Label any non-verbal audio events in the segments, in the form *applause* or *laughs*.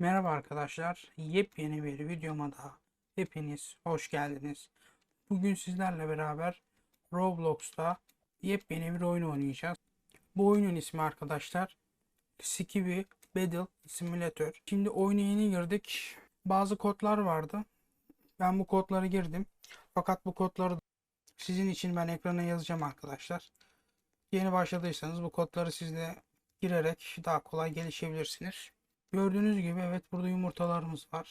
Merhaba arkadaşlar. Yepyeni bir videoma daha hepiniz hoş geldiniz. Bugün sizlerle beraber Roblox'ta yepyeni bir oyun oynayacağız. Bu oyunun ismi arkadaşlar Skibi Battle Simulator. Şimdi oyuna yeni girdik. Bazı kodlar vardı. Ben bu kodları girdim. Fakat bu kodları sizin için ben ekrana yazacağım arkadaşlar. Yeni başladıysanız bu kodları siz de girerek daha kolay gelişebilirsiniz. Gördüğünüz gibi evet burada yumurtalarımız var.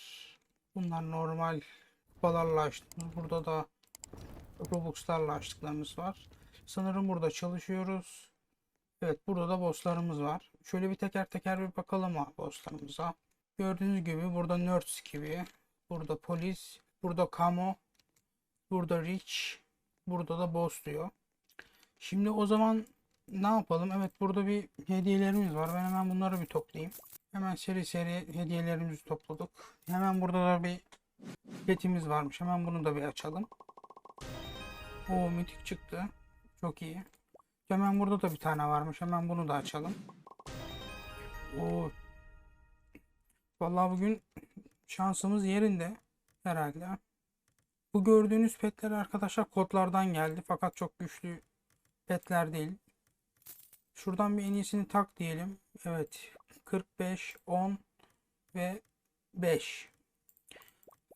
Bunlar normal kupalarla açtığımız. Burada da Robux'larla açtıklarımız var. Sanırım burada çalışıyoruz. Evet burada da bosslarımız var. Şöyle bir teker teker bir bakalım abi bosslarımıza. Gördüğünüz gibi burada Nerds gibi. Burada polis. Burada Camo. Burada Rich. Burada da boss diyor. Şimdi o zaman ne yapalım? Evet burada bir hediyelerimiz var. Ben hemen bunları bir toplayayım. Hemen seri seri hediyelerimizi topladık. Hemen burada da bir petimiz varmış. Hemen bunu da bir açalım. O mitik çıktı. Çok iyi. Hemen burada da bir tane varmış. Hemen bunu da açalım. O Vallahi bugün şansımız yerinde herhalde. Bu gördüğünüz petler arkadaşlar kodlardan geldi. Fakat çok güçlü petler değil. Şuradan bir en iyisini tak diyelim. Evet. 45, 10 ve 5.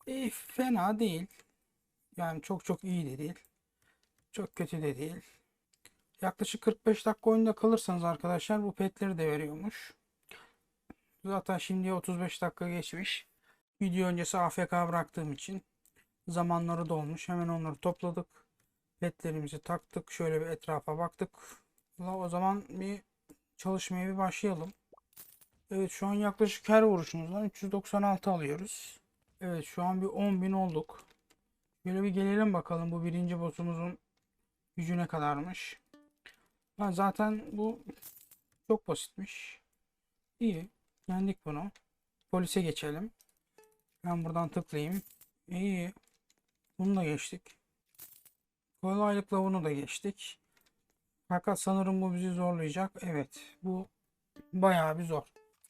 E, fena değil. Yani çok çok iyi de değil. Çok kötü de değil. Yaklaşık 45 dakika oyunda kalırsanız arkadaşlar bu petleri de veriyormuş. Zaten şimdi 35 dakika geçmiş. Video öncesi AFK bıraktığım için zamanları dolmuş. Hemen onları topladık. Petlerimizi taktık. Şöyle bir etrafa baktık. Valla o zaman bir çalışmaya bir başlayalım. Evet şu an yaklaşık her vuruşumuzdan 396 alıyoruz. Evet şu an bir 10.000 olduk. Böyle bir gelelim bakalım bu birinci boss'umuzun gücü ne kadarmış. Ha, zaten bu çok basitmiş. İyi. Yendik bunu. Polise geçelim. Ben buradan tıklayayım. İyi. Bunu da geçtik. Kolaylıkla bunu da geçtik. Fakat sanırım bu bizi zorlayacak. Evet. Bu bayağı bir zor.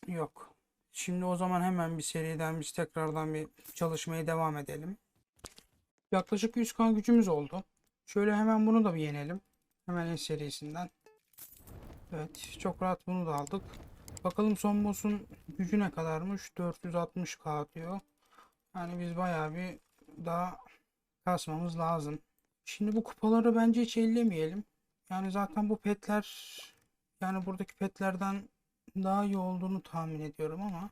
Yok. Şimdi o zaman hemen bir seriden biz tekrardan bir çalışmaya devam edelim. Yaklaşık 100k gücümüz oldu. Şöyle hemen bunu da bir yenelim. Hemen en serisinden. Evet. Çok rahat bunu da aldık. Bakalım son boss'un gücü ne kadarmış? 460k diyor. Yani biz bayağı bir daha kasmamız lazım. Şimdi bu kupaları bence hiç ellemeyelim. Yani zaten bu petler yani buradaki petlerden daha iyi olduğunu tahmin ediyorum ama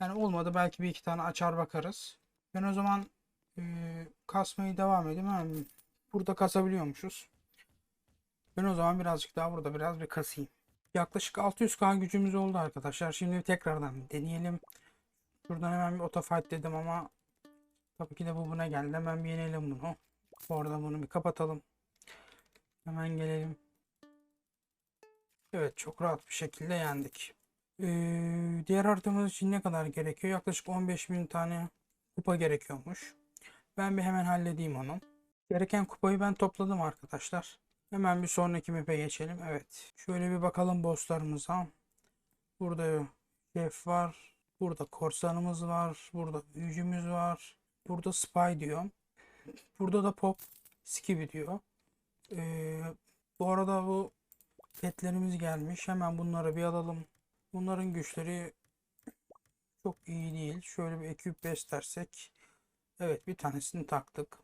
yani olmadı belki bir iki tane açar bakarız. Ben o zaman e, kasmayı devam edeyim. Ha, burada kasabiliyormuşuz. Ben o zaman birazcık daha burada biraz bir kasayım. Yaklaşık 600k gücümüz oldu arkadaşlar. Şimdi tekrardan deneyelim. Şuradan hemen bir otofight dedim ama tabii ki de bu buna geldi. Hemen bir yenelim bunu. Orada bunu bir kapatalım. Hemen gelelim. Evet çok rahat bir şekilde yendik. Ee, diğer haritamız için ne kadar gerekiyor? Yaklaşık 15.000 tane kupa gerekiyormuş. Ben bir hemen halledeyim onu. Gereken kupayı ben topladım arkadaşlar. Hemen bir sonraki map'e geçelim. Evet. Şöyle bir bakalım bosslarımıza. Burada Chef var. Burada korsanımız var. Burada büyücümüz var. Burada Spy diyor. Burada da Pop Skibi diyor. Ee, bu arada bu petlerimiz gelmiş. Hemen bunları bir alalım. Bunların güçleri çok iyi değil. Şöyle bir ekip beslersek. Evet bir tanesini taktık.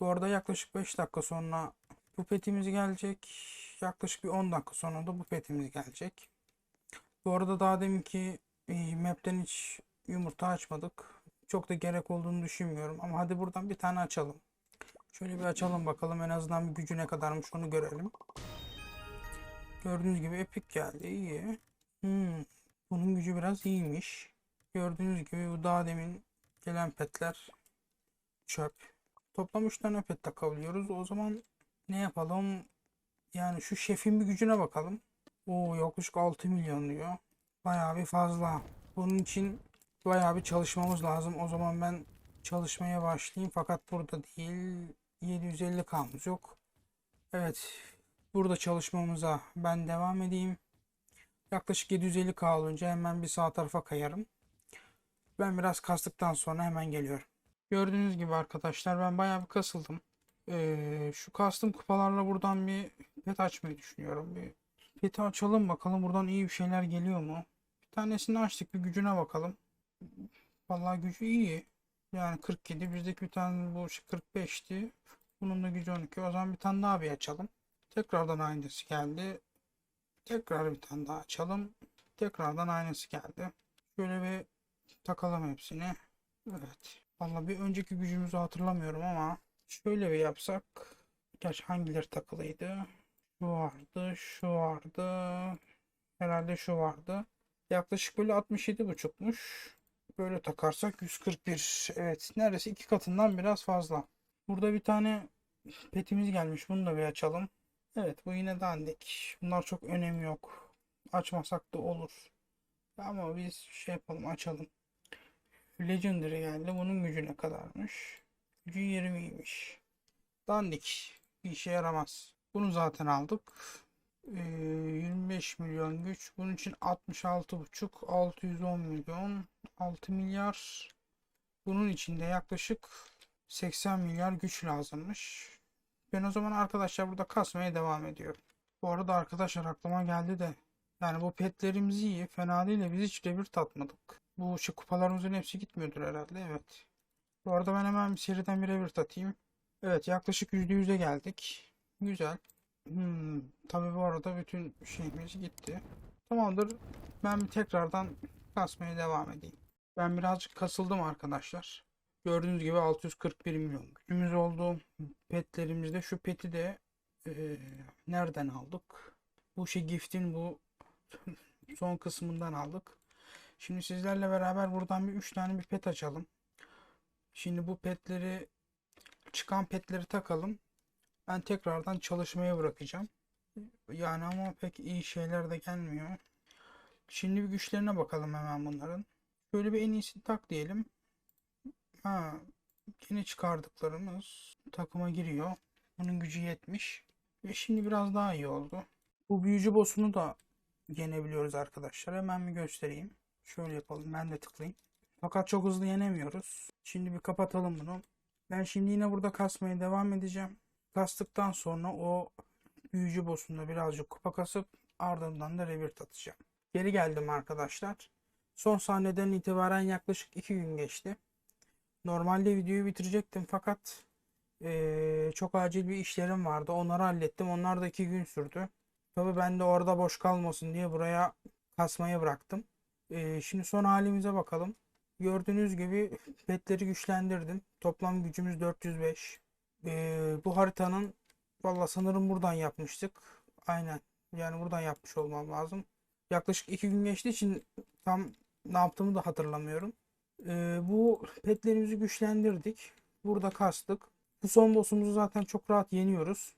Bu arada yaklaşık 5 dakika sonra bu petimiz gelecek. Yaklaşık bir 10 dakika sonra da bu petimiz gelecek. Bu arada daha deminki e, map'ten hiç yumurta açmadık. Çok da gerek olduğunu düşünmüyorum. Ama hadi buradan bir tane açalım. Şöyle bir açalım bakalım en azından bir gücü ne kadarmış onu görelim. Gördüğünüz gibi epik geldi. iyi. Hmm, bunun gücü biraz iyiymiş. Gördüğünüz gibi bu daha demin gelen petler çöp. Toplam 3 tane pet takabiliyoruz. O zaman ne yapalım? Yani şu şefin bir gücüne bakalım. Oo yaklaşık 6 milyon diyor. Bayağı bir fazla. Bunun için bayağı bir çalışmamız lazım. O zaman ben çalışmaya başlayayım. Fakat burada değil. 750 kalmış yok. Evet. Burada çalışmamıza ben devam edeyim. Yaklaşık 750k olunca hemen bir sağ tarafa kayarım. Ben biraz kastıktan sonra hemen geliyorum. Gördüğünüz gibi arkadaşlar ben bayağı bir kasıldım. Ee, şu kastım kupalarla buradan bir pet açmayı düşünüyorum. Bir peti açalım bakalım buradan iyi bir şeyler geliyor mu? Bir tanesini açtık bir gücüne bakalım. Vallahi gücü iyi. Yani 47 bizdeki bir tane bu 45'ti. Bunun da gücü 12. O zaman bir tane daha bir açalım. Tekrardan aynısı geldi. Tekrar bir tane daha açalım. Tekrardan aynısı geldi. Şöyle bir takalım hepsini. Evet. Vallahi bir önceki gücümüzü hatırlamıyorum ama şöyle bir yapsak. Gerçi hangileri takılıydı? Şu vardı, şu vardı. Herhalde şu vardı. Yaklaşık böyle 67,5'muş. Böyle takarsak 141. Evet, neredeyse iki katından biraz fazla. Burada bir tane petimiz gelmiş. Bunu da bir açalım. Evet, bu yine dandik. Bunlar çok önemi yok. Açmasak da olur. Ama biz şey yapalım, açalım. Legendary geldi. Bunun gücü ne kadarmış? Gücü 20'ymiş. Dandik. Bir işe yaramaz. Bunu zaten aldık. Ee, 25 milyon güç. Bunun için 66,5 610 milyon 6 milyar. Bunun içinde yaklaşık 80 milyar güç lazımmış. Ben o zaman arkadaşlar burada kasmaya devam ediyorum. Bu arada arkadaşlar aklıma geldi de yani bu petlerimiz iyi. Fena değil de biz hiç revir tatmadık. Bu şu kupalarımızın hepsi gitmiyordur herhalde. Evet. Bu arada ben hemen bir seriden bir revir tatayım. Evet yaklaşık %100'e geldik. Güzel. Hmm, tabii bu arada bütün şeyimiz gitti. Tamamdır. Ben tekrardan kasmaya devam edeyim. Ben birazcık kasıldım arkadaşlar. Gördüğünüz gibi 641 milyon gücümüz oldu. Petlerimizde şu peti de eee, nereden aldık? Bu şey Gift'in bu *laughs* son kısmından aldık. Şimdi sizlerle beraber buradan bir 3 tane bir pet açalım. Şimdi bu petleri çıkan petleri takalım. Ben tekrardan çalışmaya bırakacağım. Yani ama pek iyi şeyler de gelmiyor. Şimdi bir güçlerine bakalım hemen bunların. Şöyle bir en iyisini tak diyelim. Ha, yeni çıkardıklarımız takıma giriyor. Bunun gücü 70. Ve şimdi biraz daha iyi oldu. Bu büyücü boss'unu da yenebiliyoruz arkadaşlar. Hemen bir göstereyim. Şöyle yapalım. Ben de tıklayayım. Fakat çok hızlı yenemiyoruz. Şimdi bir kapatalım bunu. Ben şimdi yine burada kasmaya devam edeceğim. Kastıktan sonra o büyücü boss'unda birazcık kupa kasıp ardından da revir atacağım. Geri geldim arkadaşlar. Son sahneden itibaren yaklaşık 2 gün geçti. Normalde videoyu bitirecektim fakat eee, çok acil bir işlerim vardı. Onları hallettim. Onlar da 2 gün sürdü. Tabii ben de orada boş kalmasın diye buraya kasmaya bıraktım. Eee, şimdi son halimize bakalım. Gördüğünüz gibi petleri güçlendirdim. Toplam gücümüz 405. Bu haritanın valla sanırım buradan yapmıştık. Aynen. Yani buradan yapmış olmam lazım. Yaklaşık 2 gün geçtiği için tam ne yaptığımı da hatırlamıyorum. Ee, bu petlerimizi güçlendirdik. Burada kastık. Bu son boss'umuzu zaten çok rahat yeniyoruz.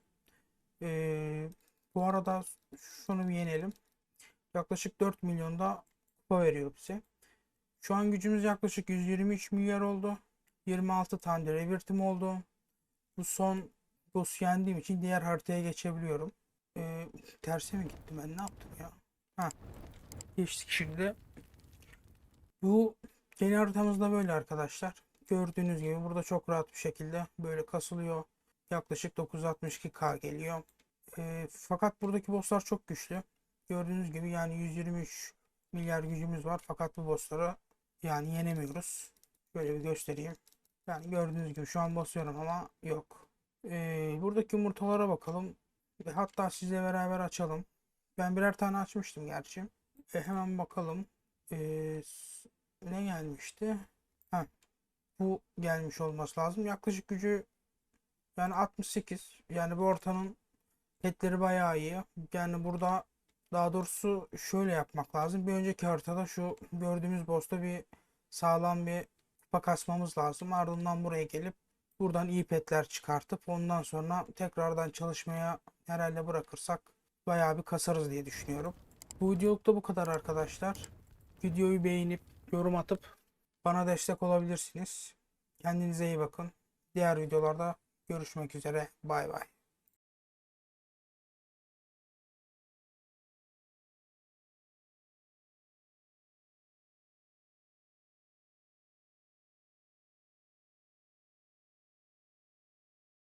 Ee, bu arada şunu bir yenelim. Yaklaşık 4 milyonda kupa veriyor bize. Şu an gücümüz yaklaşık 123 milyar oldu. 26 tane revirtim oldu. Bu son boss'u yendiğim için diğer haritaya geçebiliyorum. Ee, terse mi gittim ben ne yaptım ya? Ha. Geçtik şimdi. Bu Yeni haritamız da böyle arkadaşlar. Gördüğünüz gibi burada çok rahat bir şekilde böyle kasılıyor. Yaklaşık 962k geliyor. Ee, fakat buradaki bosslar çok güçlü. Gördüğünüz gibi yani 123 milyar gücümüz var. Fakat bu bossları yani yenemiyoruz. Şöyle bir göstereyim. Yani gördüğünüz gibi şu an basıyorum ama yok. Ee, buradaki yumurtalara bakalım. Ve hatta sizle beraber açalım. Ben birer tane açmıştım gerçi. E, hemen bakalım. Ee, ne gelmişti? Ha, bu gelmiş olması lazım. Yaklaşık gücü yani 68. Yani bu ortanın petleri bayağı iyi. Yani burada daha doğrusu şöyle yapmak lazım. Bir önceki haritada şu gördüğümüz boss'ta bir sağlam bir kupa kasmamız lazım. Ardından buraya gelip buradan iyi petler çıkartıp ondan sonra tekrardan çalışmaya herhalde bırakırsak bayağı bir kasarız diye düşünüyorum. Bu videoluk da bu kadar arkadaşlar. Videoyu beğenip yorum atıp bana destek olabilirsiniz. Kendinize iyi bakın. Diğer videolarda görüşmek üzere. Bay bay.